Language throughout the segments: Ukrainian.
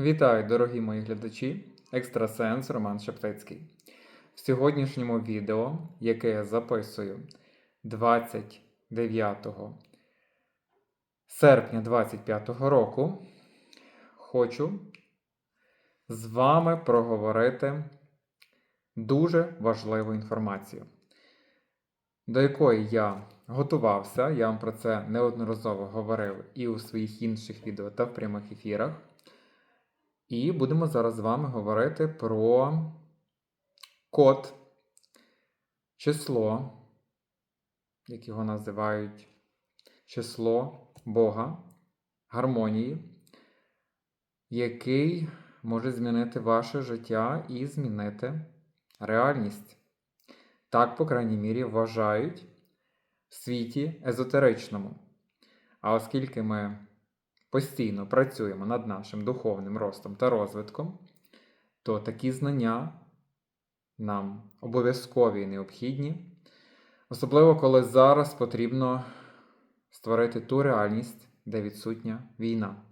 Вітаю, дорогі мої глядачі! Екстрасенс Роман Шептицький. В сьогоднішньому відео, яке я записую 29 серпня 2025 року, хочу з вами проговорити дуже важливу інформацію, до якої я готувався. Я вам про це неодноразово говорив і у своїх інших відео та в прямих ефірах. І будемо зараз з вами говорити про код, число, як його називають, число Бога, гармонії, який може змінити ваше життя і змінити реальність. Так, по крайній мірі, вважають в світі езотеричному. А оскільки ми постійно працюємо над нашим духовним ростом та розвитком, то такі знання нам обов'язкові і необхідні, особливо коли зараз потрібно створити ту реальність, де відсутня війна,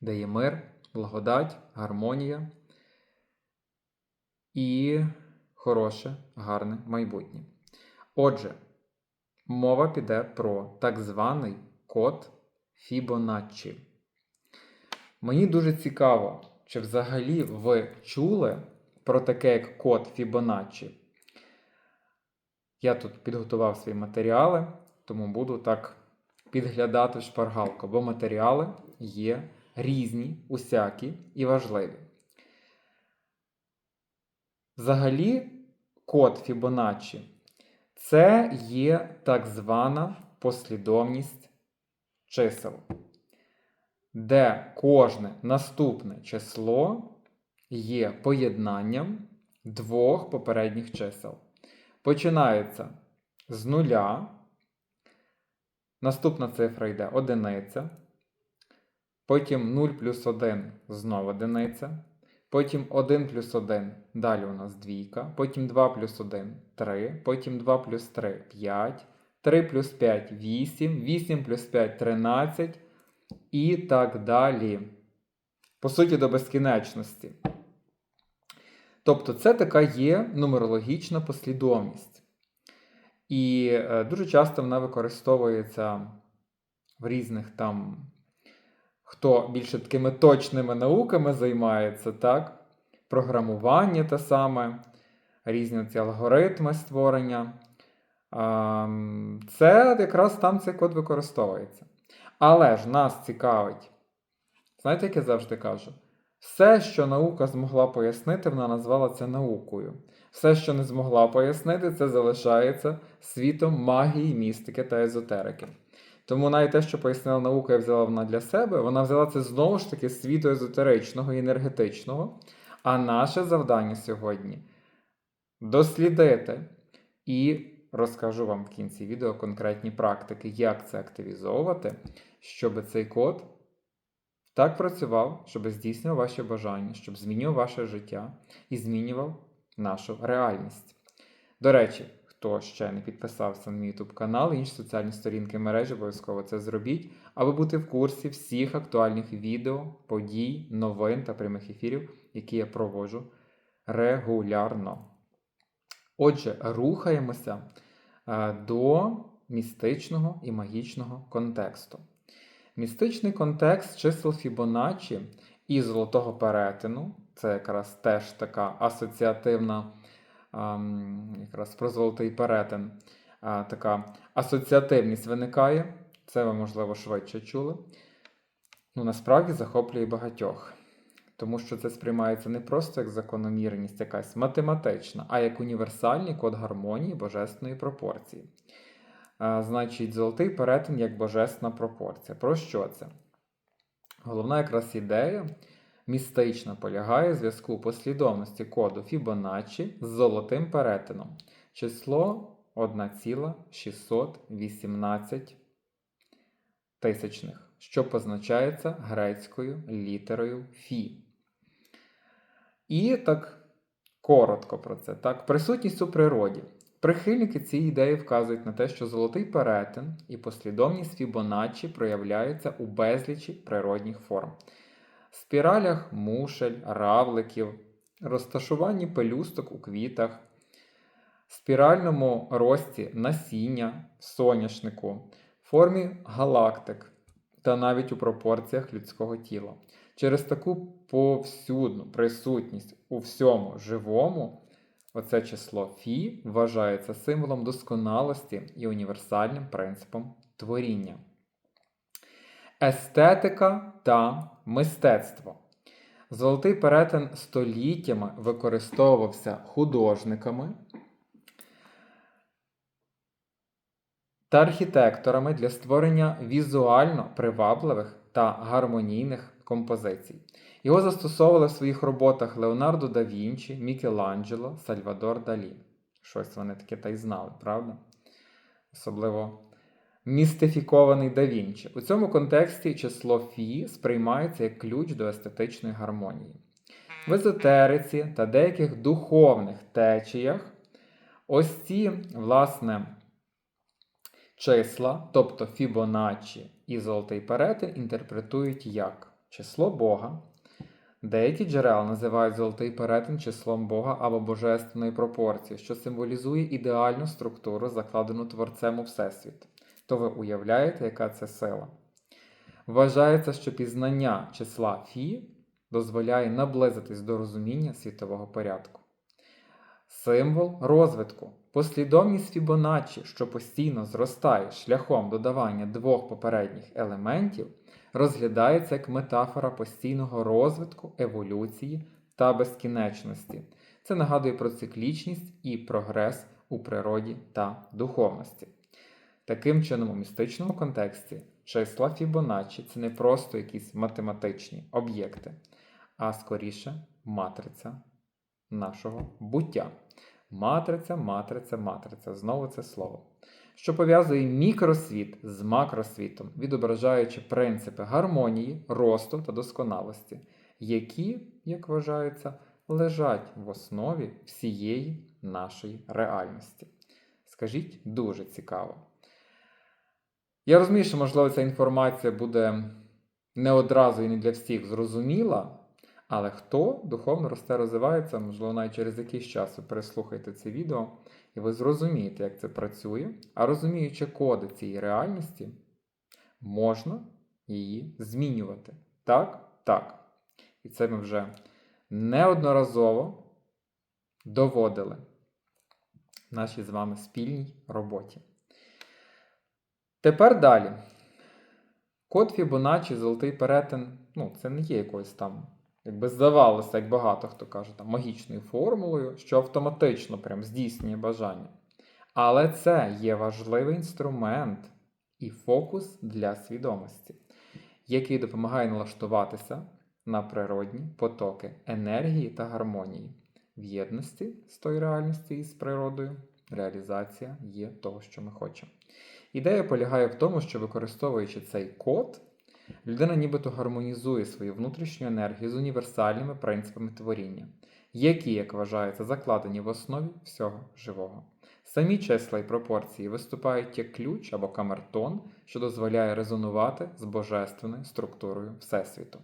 де є мир, благодать, гармонія і хороше, гарне майбутнє. Отже, мова піде про так званий код Фібоначчі. Мені дуже цікаво, чи взагалі ви чули про таке як код Фібоначчі. Я тут підготував свої матеріали, тому буду так підглядати в шпаргалку, бо матеріали є різні, усякі і важливі. Взагалі, код Фібоначчі це є так звана послідовність чисел, де кожне наступне число є поєднанням двох попередніх чисел. Починається з нуля. Наступна цифра йде одиниця. Потім 0 плюс 1 знову одиниця. Потім 1 плюс 1, далі у нас двійка. Потім 2 плюс 1 3. Потім 2 плюс 3 5. 3 плюс 5 8, 8 плюс 5 13 і так далі. По суті, до безкінечності. Тобто, це така є нумерологічна послідовність. І е, дуже часто вона використовується в різних там, хто більше такими точними науками займається, так? Програмування те саме, різні ці алгоритми створення. Це якраз там цей код використовується. Але ж нас цікавить, знаєте, як я завжди кажу? Все, що наука змогла пояснити, вона назвала це наукою. Все, що не змогла пояснити, це залишається світом магії, містики та езотерики. Тому навіть те, що пояснила наука, я взяла вона для себе, вона взяла це знову ж таки світу езотеричного і енергетичного. А наше завдання сьогодні дослідити і розкажу вам в кінці відео конкретні практики, як це активізовувати, щоб цей код так працював, щоб здійснював ваші бажання, щоб змінював ваше життя і змінював нашу реальність. До речі, хто ще не підписався на мій YouTube канал, інші соціальні сторінки мережі, обов'язково це зробіть, аби бути в курсі всіх актуальних відео, подій, новин та прямих ефірів, які я проводжу регулярно. Отже, рухаємося до містичного і магічного контексту. Містичний контекст чисел Фібоначчі і золотого перетину це якраз теж така асоціативна, якраз про золотий перетин, така асоціативність виникає. Це ви, можливо, швидше чули. Ну, насправді захоплює багатьох. Тому що це сприймається не просто як закономірність, якась математична, а як універсальний код гармонії божественної пропорції. А, Значить, золотий перетин як божественна пропорція. Про що це? Головна якраз ідея містична полягає в зв'язку послідовності коду Фібоначчі з золотим перетином. Число 1,618 тисячних, що позначається грецькою літерою Фі. І так коротко про це. Так, Присутність у природі. Прихильники цієї ідеї вказують на те, що золотий перетин і послідовність Фібоначчі проявляються у безлічі природних форм. спіралях мушель, равликів, розташуванні пелюсток у квітах, спіральному рості насіння в соняшнику, формі галактик та навіть у пропорціях людського тіла. Через таку повсюдну присутність у всьому живому, оце число Фі вважається символом досконалості і універсальним принципом творіння. Естетика та мистецтво. Золотий перетин століттями використовувався художниками та архітекторами для створення візуально привабливих та гармонійних композицій. Його застосовували в своїх роботах Леонардо да Вінчі, Мікеланджело, Сальвадор Далі. Щось вони таке та й знали, правда? Особливо містифікований да Вінчі. У цьому контексті число Фі сприймається як ключ до естетичної гармонії. В езотериці та деяких духовних течіях ось ці, власне, числа, тобто Фібоначчі і золотий перетин, інтерпретують як число Бога. Деякі джерела називають золотий перетин числом Бога або божественної пропорції, що символізує ідеальну структуру, закладену Творцем у Всесвіт. То ви уявляєте, яка це сила? Вважається, що пізнання числа Фі дозволяє наблизитись до розуміння світового порядку. Символ розвитку. Послідовність Фібоначчі, що постійно зростає шляхом додавання двох попередніх елементів, розглядається як метафора постійного розвитку, еволюції та безкінечності. Це нагадує про циклічність і прогрес у природі та духовності. Таким чином, у містичному контексті числа Фібоначчі це не просто якісь математичні об'єкти, а скоріше матриця нашого буття. Матриця, матриця, матриця. Знову це слово. Що пов'язує мікросвіт з макросвітом, відображаючи принципи гармонії, росту та досконалості, які, як вважається, лежать в основі всієї нашої реальності. Скажіть, дуже цікаво. Я розумію, що, можливо, ця інформація буде не одразу і не для всіх зрозуміла, але хто духовно росте, розвивається, можливо, навіть через якийсь час ви переслухайте це відео, і ви зрозумієте, як це працює, а розуміючи коди цієї реальності, можна її змінювати. Так? Так. І це ми вже неодноразово доводили в нашій з вами спільній роботі. Тепер далі. Код Фібоначчі, золотий перетин, ну, це не є якоюсь там, якби здавалося, як багато хто каже, там, магічною формулою, що автоматично прям здійснює бажання. Але це є важливий інструмент і фокус для свідомості, який допомагає налаштуватися на природні потоки енергії та гармонії в єдності з тою реальністю і з природою. Реалізація є того, що ми хочемо. Ідея полягає в тому, що використовуючи цей код, людина нібито гармонізує свою внутрішню енергію з універсальними принципами творіння, які, як вважається, закладені в основі всього живого. Самі числа і пропорції виступають як ключ або камертон, що дозволяє резонувати з божественною структурою Всесвіту.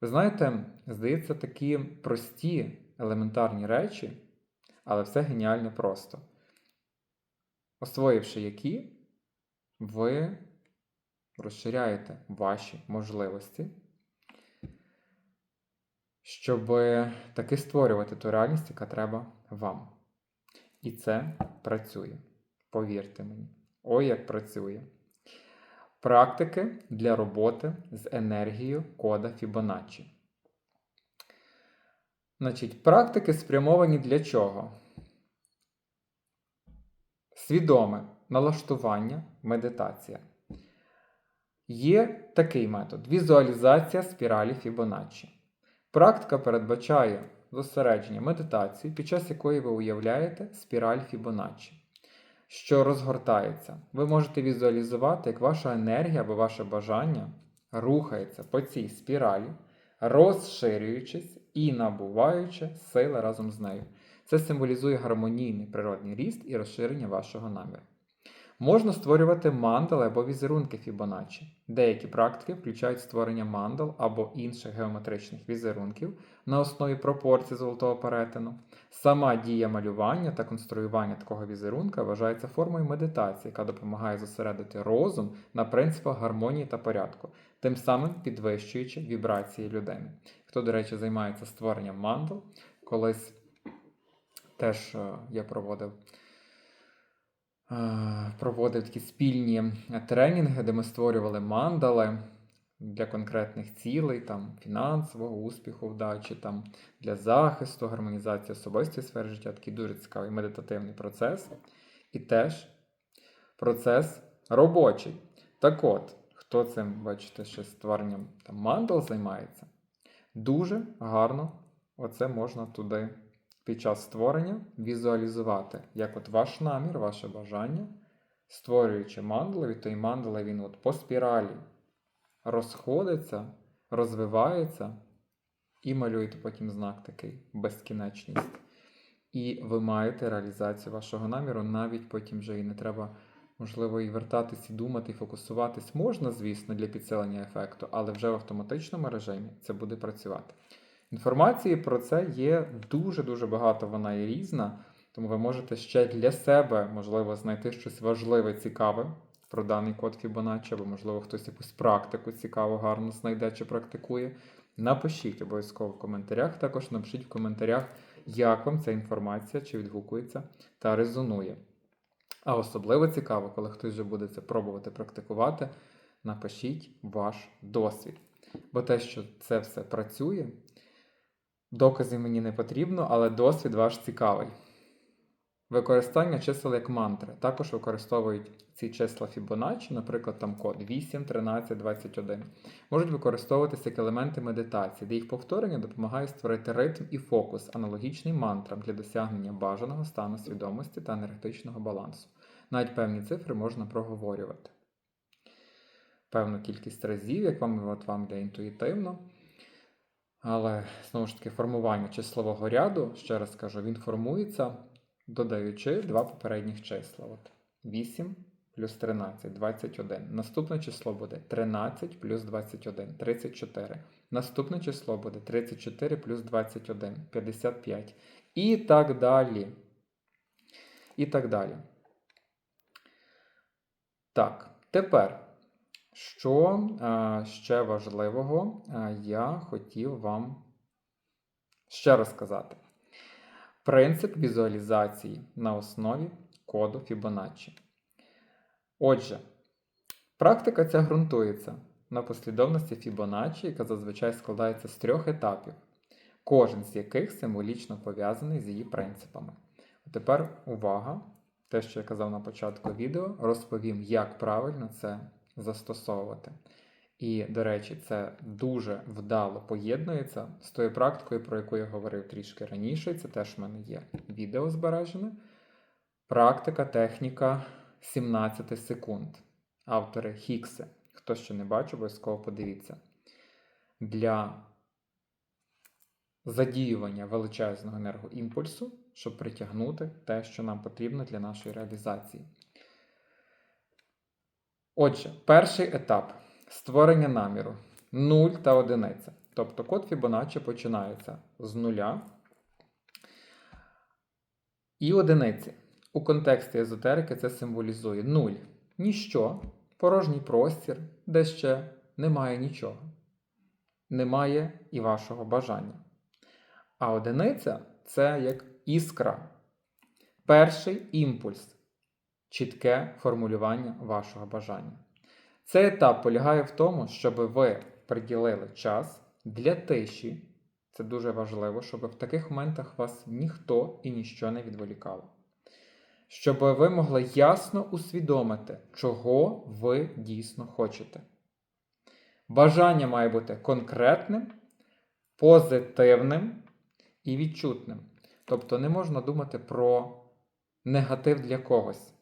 Ви знаєте, здається, такі прості елементарні речі, але все геніально просто освоївши які, ви розширяєте ваші можливості, щоб таки створювати ту реальність, яка треба вам. І це працює. Повірте мені. Ой, як працює. Практики для роботи з енергією кода Фібоначчі. Значить, практики спрямовані для чого? Свідоме налаштування, медитація. Є такий метод візуалізація спіралі Фібоначчі. Практика передбачає зосередження медитації, під час якої ви уявляєте спіраль Фібоначчі, що розгортається. Ви можете візуалізувати, як ваша енергія або ваше бажання рухається по цій спіралі, розширюючись і набуваючи сили разом з нею. Це символізує гармонійний природний ріст і розширення вашого наміру. Можна створювати мандали або візерунки Fibonacci. Деякі практики включають створення мандал або інших геометричних візерунків на основі пропорцій золотого перетину. Сама дія малювання та конструювання такого візерунка вважається формою медитації, яка допомагає зосередити розум на принципах гармонії та порядку, тим самим підвищуючи вібрації людини. Хто, до речі, займається створенням мандал, колись теж е, я проводив. Е, Проводив такі спільні тренінги, де ми створювали мандали для конкретних цілей, там фінансового успіху, вдачі, там для захисту, гармонізації особистої сфери життя. Такий дуже цікавий медитативний процес. І теж процес робочий. Так от, хто цим, бачите, ще створенням там, мандал займається, дуже гарно оце можна туди під час створення візуалізувати, як от ваш намір, ваше бажання, створюючи мандали, від тої мандали він от по спіралі розходиться, розвивається і малюєте потім знак такий безкінечність. І ви маєте реалізацію вашого наміру, навіть потім вже і не треба, можливо, і вертатись, і думати, і фокусуватись. Можна, звісно, для підсилення ефекту, але вже в автоматичному режимі це буде працювати. Інформації про це є дуже-дуже багато, вона є різна, тому ви можете ще для себе, можливо, знайти щось важливе, цікаве про даний код Fibonacci, або, можливо, хтось якусь практику цікаву, гарно знайде чи практикує. Напишіть обов'язково в коментарях. Також напишіть в коментарях, як вам ця інформація, чи відгукується та резонує. А особливо цікаво, коли хтось вже буде це пробувати практикувати, напишіть ваш досвід. Бо те, що це все працює, доказів мені не потрібно, але досвід ваш цікавий. Використання чисел як мантри. Також використовують ці числа Fibonacci, наприклад, там код 8, 13, 21. Можуть використовуватися як елементи медитації, де їх повторення допомагає створити ритм і фокус, аналогічний мантрам для досягнення бажаного стану свідомості та енергетичного балансу. Навіть певні цифри можна проговорювати. Певну кількість разів, як вам, от вам для інтуїтивно. Але, знову ж таки, формування числового ряду, ще раз кажу, він формується, додаючи два попередніх числа. От 8 плюс 13 21. Наступне число буде 13 плюс 21 34. Наступне число буде 34 плюс 21 55. І так далі. І так далі. Так, тепер. Що а, ще важливого а, я хотів вам ще розказати. Принцип візуалізації на основі коду Fibonacci. Отже, практика ця ґрунтується на послідовності Fibonacci, яка зазвичай складається з трьох етапів, кожен з яких символічно пов'язаний з її принципами. А тепер увага! Те, що я казав на початку відео, розповім, як правильно це застосовувати. І, до речі, це дуже вдало поєднується з тою практикою, про яку я говорив трішки раніше. Це теж в мене є відео збережене. Практика, техніка 17 секунд. Автори Хікси. Хто ще не бачив, обов'язково подивіться. Для задіювання величезного енергоімпульсу, щоб притягнути те, що нам потрібно для нашої реалізації. Отже, перший етап створення наміру 0 та 1. Тобто код Fibonacci починається з нуля і одиниці. У контексті езотерики це символізує 0 ніщо, порожній простір, де ще немає нічого. Немає і вашого бажання. А одиниця це як іскра. Перший імпульс чітке формулювання вашого бажання. Цей етап полягає в тому, щоб ви приділили час для тиші. Це дуже важливо, щоб в таких моментах вас ніхто і ніщо не відволікало. Щоб ви могли ясно усвідомити, чого ви дійсно хочете. Бажання має бути конкретним, позитивним і відчутним. Тобто не можна думати про негатив для когось.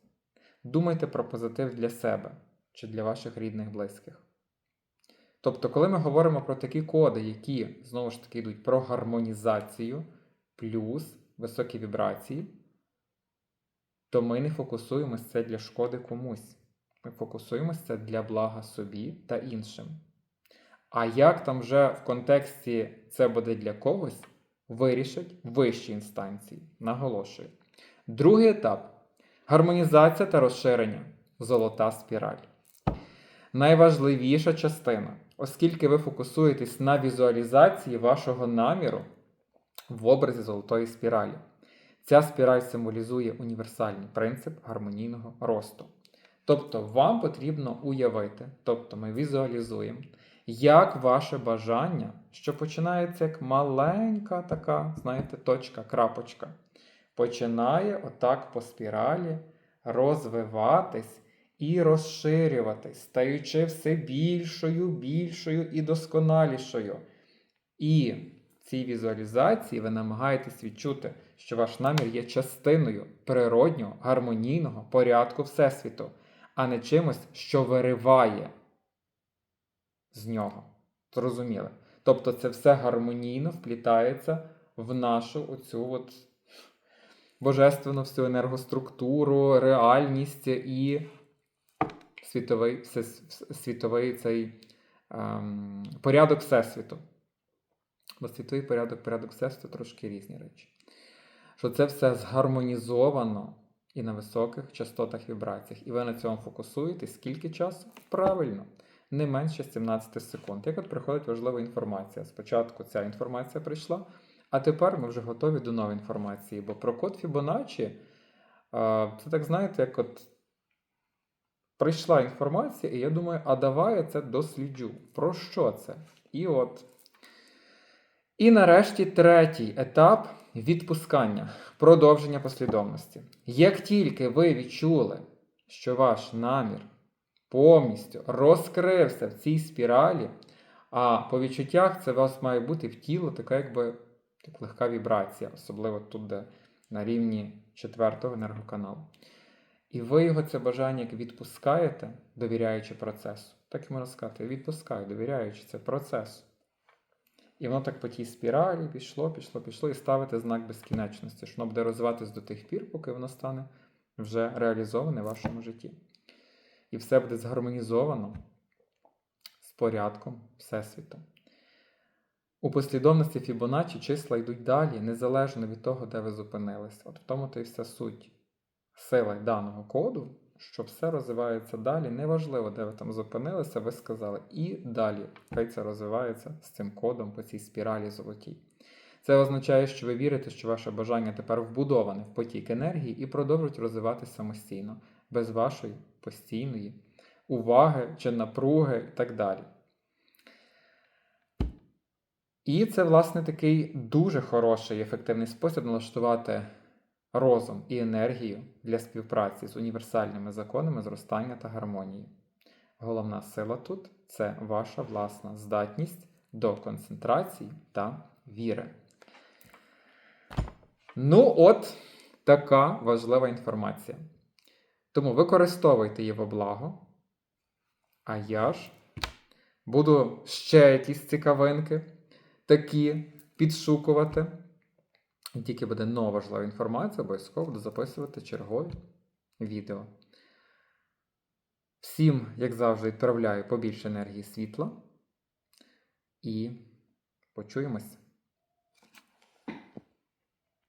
Думайте про позитив для себе чи для ваших рідних близьких. Тобто, коли ми говоримо про такі коди, які знову ж таки йдуть про гармонізацію плюс високі вібрації, то ми не фокусуємось це для шкоди комусь. Ми фокусуємося це для блага собі та іншим. А як там вже в контексті це буде для когось, вирішать вищі інстанції. Наголошую. Другий етап гармонізація та розширення. Золота спіраль. Найважливіша частина, оскільки ви фокусуєтесь на візуалізації вашого наміру в образі золотої спіралі. Ця спіраль символізує універсальний принцип гармонійного росту. Тобто вам потрібно уявити, тобто ми візуалізуємо, як ваше бажання, що починається як маленька така, знаєте, точка, крапочка, починає отак по спіралі розвиватись і розширюватись, стаючи все більшою, більшою і досконалішою. І в цій візуалізації ви намагаєтесь відчути, що ваш намір є частиною природнього, гармонійного порядку Всесвіту, а не чимось, що вириває з нього. Зрозуміли? Тобто це все гармонійно вплітається в нашу оцю от божественну всю енергоструктуру, реальність і світовий, світовий цей ем, порядок Всесвіту. Бо світовий порядок, порядок Всесвіту трошки різні речі. Що це все згармонізовано і на високих частотах вібраціях. І ви на цьому фокусуєтесь скільки часу? Правильно, не менше 17 секунд. Як от приходить важлива інформація. Спочатку ця інформація прийшла, а тепер ми вже готові до нової інформації. Бо про код Фібоначчі, це так знаєте, як от прийшла інформація, і я думаю, а давай я це досліджу. Про що це? І от. І нарешті третій етап відпускання, продовження послідовності. Як тільки ви відчули, що ваш намір повністю розкрився в цій спіралі, а по відчуттях це у вас має бути в тіло така якби так легка вібрація, особливо тут, де на рівні четвертого енергоканалу. І ви його це бажання як відпускаєте, довіряючи процесу. Так і можна сказати, відпускаю, довіряючи це процесу. І воно так по тій спіралі пішло, пішло, пішло, і ставите знак безкінечності, що воно буде розвиватись до тих пір, поки воно стане вже реалізоване в вашому житті. І все буде згармонізовано з порядком Всесвіту. У послідовності Фібоначчі числа йдуть далі, незалежно від того, де ви зупинились. От в тому то і вся суть сила даного коду, що все розвивається далі. Неважливо, де ви там зупинилися, ви сказали. І далі хай це розвивається з цим кодом по цій спіралі золотій. Це означає, що ви вірите, що ваше бажання тепер вбудоване в потік енергії і продовжують розвиватися самостійно, без вашої постійної уваги чи напруги і так далі. І це, власне, такий дуже хороший і ефективний спосіб налаштувати розум і енергію для співпраці з універсальними законами зростання та гармонії. Головна сила тут це ваша власна здатність до концентрації та віри. Ну, от така важлива інформація. Тому використовуйте її во благо. А я ж буду ще якісь цікавинки такі підшукувати. І тільки буде нова важлива інформація, обов'язково буду записувати чергові відео. Всім, як завжди, відправляю побільше енергії світла. І почуємось.